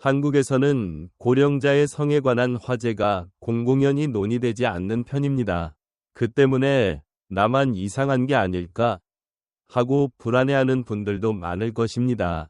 한국에서는 고령자의 성에 관한 화제가 공공연히 논의되지 않는 편입니다. 그 때문에 나만 이상한 게 아닐까 하고 불안해하는 분들도 많을 것입니다.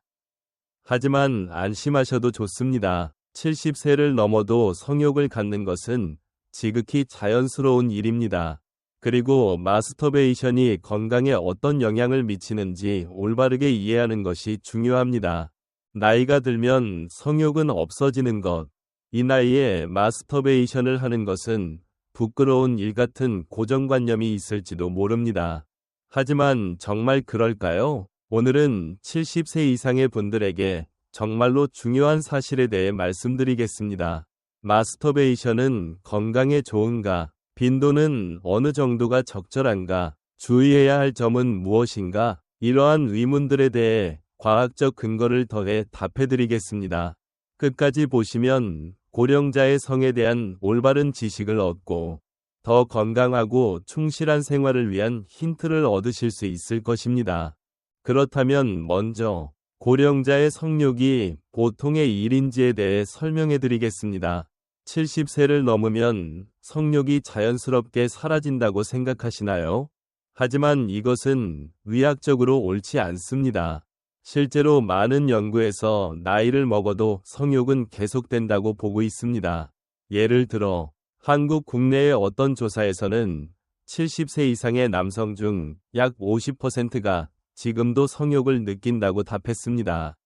하지만 안심하셔도 좋습니다. 70세를 넘어도 성욕을 갖는 것은 지극히 자연스러운 일입니다. 그리고 마스터베이션이 건강에 어떤 영향을 미치는지 올바르게 이해하는 것이 중요합니다. 나이가 들면 성욕은 없어지는 것. 이 나이에 마스터베이션을 하는 것은 부끄러운 일 같은 고정관념이 있을지도 모릅니다. 하지만 정말 그럴까요? 오늘은 70세 이상의 분들에게 정말로 중요한 사실에 대해 말씀드리겠습니다. 마스터베이션은 건강에 좋은가? 빈도는 어느 정도가 적절한가? 주의해야 할 점은 무엇인가? 이러한 의문들에 대해 과학적 근거를 더해 답해드리겠습니다. 끝까지 보시면 고령자의 성에 대한 올바른 지식을 얻고 더 건강하고 충실한 생활을 위한 힌트를 얻으실 수 있을 것입니다. 그렇다면 먼저 고령자의 성욕이 보통의 일인지에 대해 설명해 드리겠습니다. 70세를 넘으면 성욕이 자연스럽게 사라진다고 생각하시나요? 하지만 이것은 의학적으로 옳지 않습니다. 실제로 많은 연구에서 나이를 먹어도 성욕은 계속된다고 보고 있습니다. 예를 들어 한국 국내의 어떤 조사에서는 70세 이상의 남성 중 약 50%가 지금도 성욕을 느낀다고 답했습니다.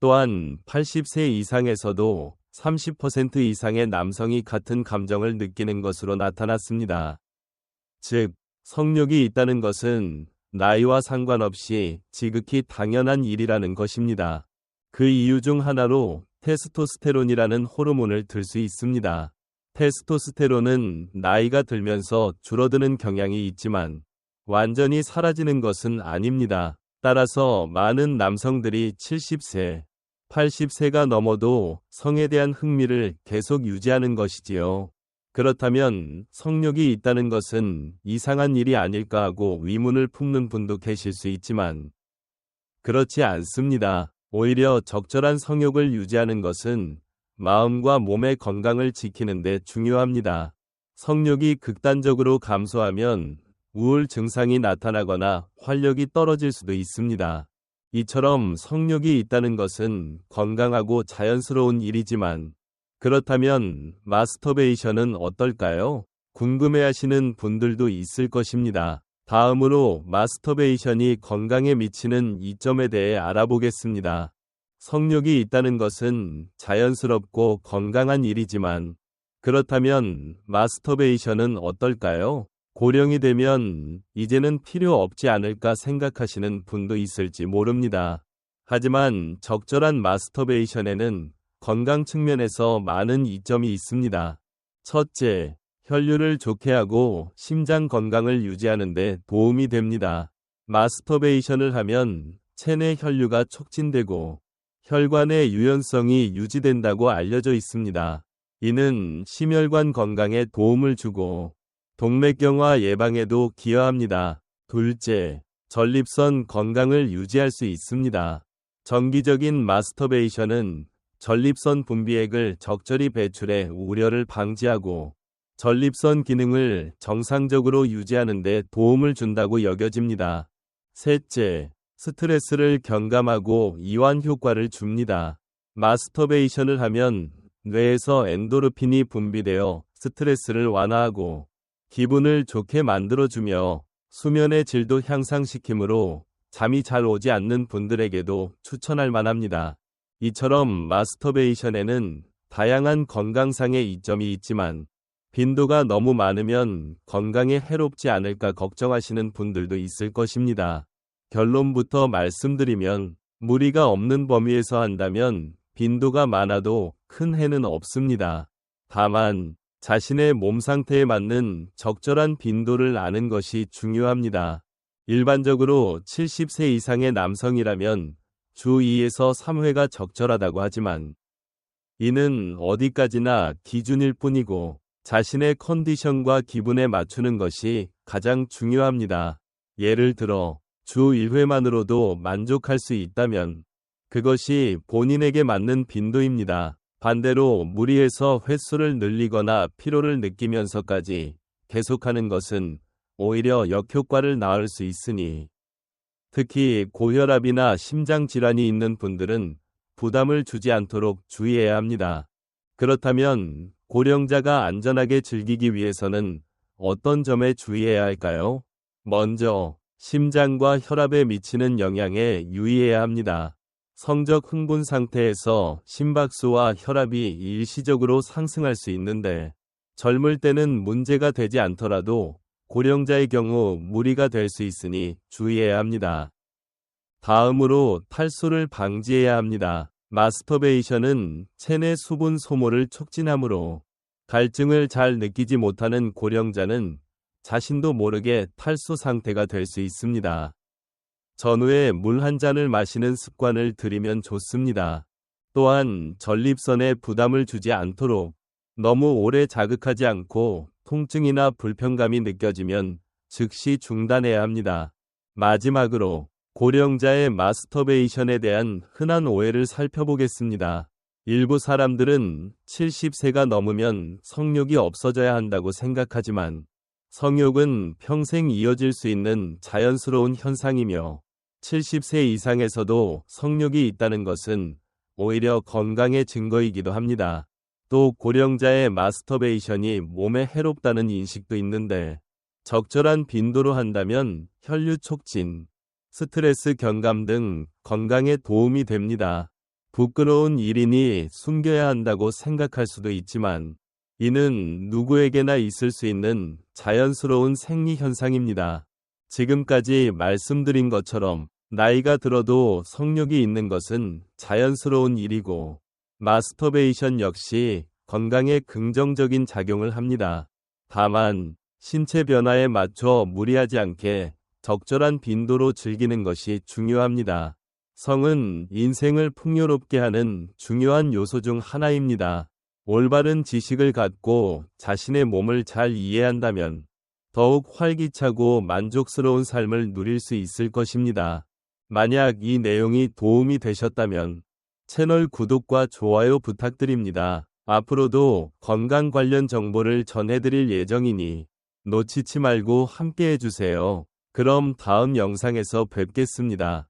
또한 80세 이상에서도 30% 이상의 남성이 같은 감정을 느끼는 것으로 나타났습니다. 즉, 성욕이 있다는 것은 나이와 상관없이 지극히 당연한 일이라는 것입니다. 그 이유 중 하나로 테스토스테론이라는 호르몬을 들 수 있습니다. 테스토스테론은 나이가 들면서 줄어드는 경향이 있지만 완전히 사라지는 것은 아닙니다. 따라서 많은 남성들이 70세, 80세가 넘어도 성에 대한 흥미를 계속 유지하는 것이지요. 그렇다면 성욕이 있다는 것은 이상한 일이 아닐까 하고 의문을 품는 분도 계실 수 있지만 그렇지 않습니다. 오히려 적절한 성욕을 유지하는 것은 마음과 몸의 건강을 지키는 데 중요합니다. 성욕이 극단적으로 감소하면 우울 증상이 나타나거나 활력이 떨어질 수도 있습니다. 이처럼 성욕이 있다는 것은 건강하고 자연스러운 일이지만 그렇다면 마스터베이션은 어떨까요? 궁금해하시는 분들도 있을 것입니다. 다음으로 마스터베이션이 건강에 미치는 이점에 대해 알아보겠습니다. 성욕이 있다는 것은 자연스럽고 건강한 일이지만 그렇다면 마스터베이션은 어떨까요? 고령이 되면 이제는 필요 없지 않을까 생각하시는 분도 있을지 모릅니다. 하지만 적절한 마스터베이션에는 건강 측면에서 많은 이점이 있습니다. 첫째, 혈류를 좋게 하고 심장 건강을 유지하는 데 도움이 됩니다. 마스터베이션을 하면 체내 혈류가 촉진되고 혈관의 유연성이 유지된다고 알려져 있습니다. 이는 심혈관 건강에 도움을 주고 동맥경화 예방에도 기여합니다. 둘째, 전립선 건강을 유지할 수 있습니다. 정기적인 마스터베이션은 전립선 분비액을 적절히 배출해 우려를 방지하고 전립선 기능을 정상적으로 유지하는 데 도움을 준다고 여겨집니다. 셋째, 스트레스를 경감하고 이완 효과를 줍니다. 마스터베이션을 하면 뇌에서 엔도르핀이 분비되어 스트레스를 완화하고 기분을 좋게 만들어주며 수면의 질도 향상시키므로 잠이 잘 오지 않는 분들에게도 추천할 만합니다. 이처럼 마스터베이션에는 다양한 건강상의 이점이 있지만 빈도가 너무 많으면 건강에 해롭지 않을까 걱정하시는 분들도 있을 것입니다. 결론부터 말씀드리면 무리가 없는 범위에서 한다면 빈도가 많아도 큰 해는 없습니다. 다만 자신의 몸 상태에 맞는 적절한 빈도를 아는 것이 중요합니다. 일반적으로 70세 이상의 남성이라면 주 2에서 3회가 적절하다고 하지만 이는 어디까지나 기준일 뿐이고 자신의 컨디션과 기분에 맞추는 것이 가장 중요합니다. 예를 들어 주 1회만으로도 만족할 수 있다면 그것이 본인에게 맞는 빈도입니다. 반대로 무리해서 횟수를 늘리거나 피로를 느끼면서까지 계속하는 것은 오히려 역효과를 낳을 수 있으니 특히 고혈압이나 심장 질환이 있는 분들은 부담을 주지 않도록 주의해야 합니다. 그렇다면 고령자가 안전하게 즐기기 위해서는 어떤 점에 주의해야 할까요? 먼저 심장과 혈압에 미치는 영향에 유의해야 합니다. 성적 흥분 상태에서 심박수와 혈압이 일시적으로 상승할 수 있는데 젊을 때는 문제가 되지 않더라도 고령자의 경우 무리가 될 수 있으니 주의해야 합니다. 다음으로 탈수를 방지해야 합니다. 마스터베이션은 체내 수분 소모를 촉진하므로 갈증을 잘 느끼지 못하는 고령자는 자신도 모르게 탈수 상태가 될 수 있습니다. 전후에 물 한 잔을 마시는 습관을 들이면 좋습니다. 또한 전립선에 부담을 주지 않도록 너무 오래 자극하지 않고 통증이나 불편감이 느껴지면 즉시 중단해야 합니다. 마지막으로 고령자의 마스터베이션에 대한 흔한 오해를 살펴보겠습니다. 일부 사람들은 70세가 넘으면 성욕이 없어져야 한다고 생각하지만 성욕은 평생 이어질 수 있는 자연스러운 현상이며 70세 이상에서도 성욕이 있다는 것은 오히려 건강의 증거이기도 합니다. 또 고령자의 마스터베이션이 몸에 해롭다는 인식도 있는데 적절한 빈도로 한다면 혈류 촉진, 스트레스 경감 등 건강에 도움이 됩니다. 부끄러운 일이니 숨겨야 한다고 생각할 수도 있지만 이는 누구에게나 있을 수 있는 자연스러운 생리 현상입니다. 지금까지 말씀드린 것처럼 나이가 들어도 성욕이 있는 것은 자연스러운 일이고 마스터베이션 역시 건강에 긍정적인 작용을 합니다. 다만 신체 변화에 맞춰 무리하지 않게 적절한 빈도로 즐기는 것이 중요합니다. 성은 인생을 풍요롭게 하는 중요한 요소 중 하나입니다. 올바른 지식을 갖고 자신의 몸을 잘 이해한다면 더욱 활기차고 만족스러운 삶을 누릴 수 있을 것입니다. 만약 이 내용이 도움이 되셨다면 채널 구독과 좋아요 부탁드립니다. 앞으로도 건강 관련 정보를 전해드릴 예정이니 놓치지 말고 함께 해주세요. 그럼 다음 영상에서 뵙겠습니다.